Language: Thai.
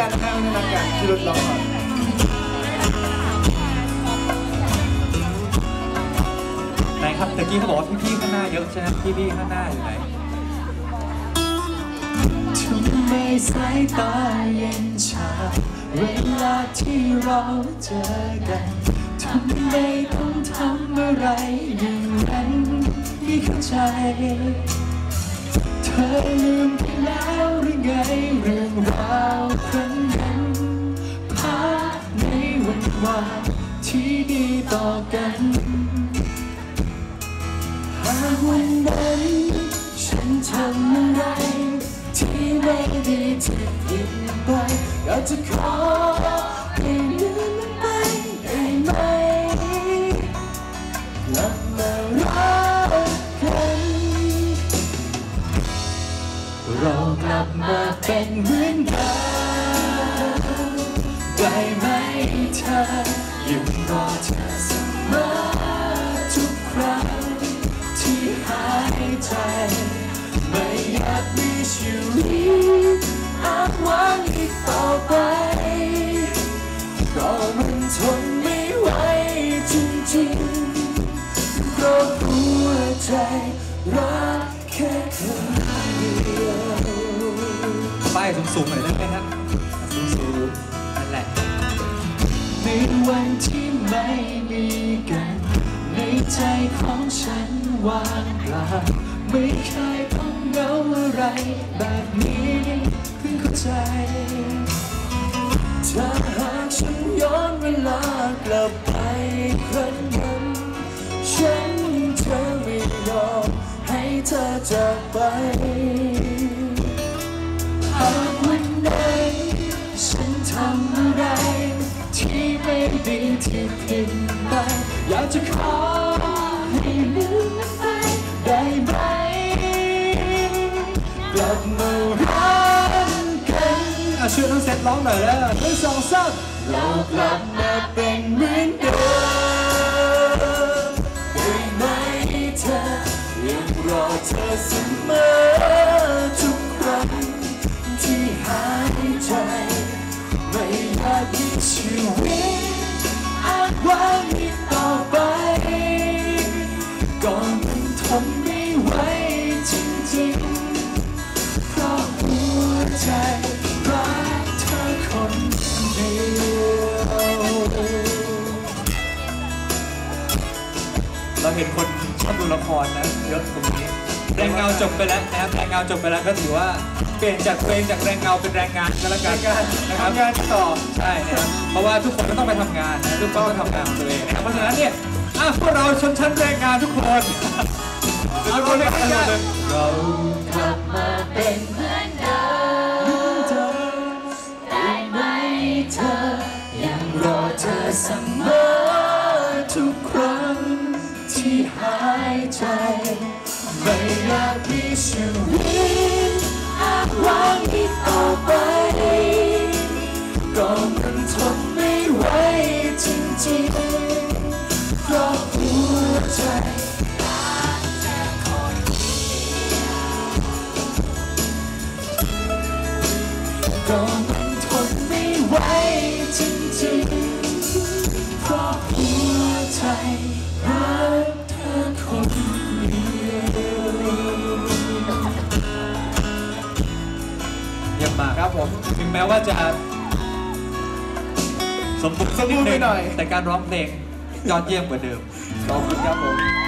กันนะฮะไม่ได้นัดกันพี่รุดร้องก่อนไหนครับตะกี้เขาบอกว่าพี่ๆข้างหน้าเยอะใช่ไหมพี่ๆข้างหน้าอยู่ไหนทำไมสายตาเย็นชาเวลาที่เราเจอกันทำไมต้องทำอะไรอย่างนั้นไม่เข้าใจ เธอลืมไปแล้วหรือไงเรื่องราวครั้งนั้นภาพในวันวานที่ดีต่อกันหากวันนั้นฉันทำอะไรที่ไม่ดีที่ผิดไปอยากจะขอ เรากลับมาเป็นเหมือนเดิมได้ไหมเธอยังรอเธอเสมอทุกครั้งที่หายใจ ไม่อยากมีชีวิตอ้างว้างอีกต่อไปก็มันทนไม่ไหวจริงๆเพราะหัวใจรัก สูงๆหน่อยได้ไหมครับสูงๆนั่นแหละในวันที่ไม่มีกัน ในใจของฉันว่างเปล่าไม่เคยต้องเงาอะไร แบบนี้เพิ่งเข้าใจถ้าหากฉันย้อนเวลากลับไปครั้ง ดีที่ผิดไปอยากจะขอให้ลืมมันไปได้ไหมกลับมารักกันอะช่วยน้องเซตร้องหน่อยแล้วหนึ่งสองสามเรากลับมาเป็นเหมือนเดิมได้ไหมเธอยังรอเธอเสมอทุกครั้งที่หายใจ ไม่อยากมีชีวิต เราเห็นคนชอบดูละครนะเยอะตรงนี้ แรงเงาจบไปแล้วนะครับแรงเงาจบไปแล้วก็ถือว่าเปลี่ยนจากเพลงจากแรงเงาเป็นแรงงานก็แล้วกันนะครับทำงานต่อใช่นะครับเพราะว่าทุกคนก็ต้องไปทำงานนะทุกคนต้องทำงานของตัวเองนะครับเพราะฉะนั้นเนี่ยอะพวกเราชนชั้นแรงงานทุกคนเอาคนเลยกันเลยเรากลับมาเป็นเหมือนเดิมได้ไหมเธอยังรอเธอเสมอ ไม่อยากมีชีวิตอ้างว้างอีกต่อไปก็มันทนไม่ไหวจริงๆเพราะหัวใจก็ ครับผมถึงแม้ว่าจะสมบูรณ์สักนิดสมบูรณ์นึไปงหน่อย แต่การร้องเพลงยอดเยี่ยมกว่าเดิมขอบคุณครับผม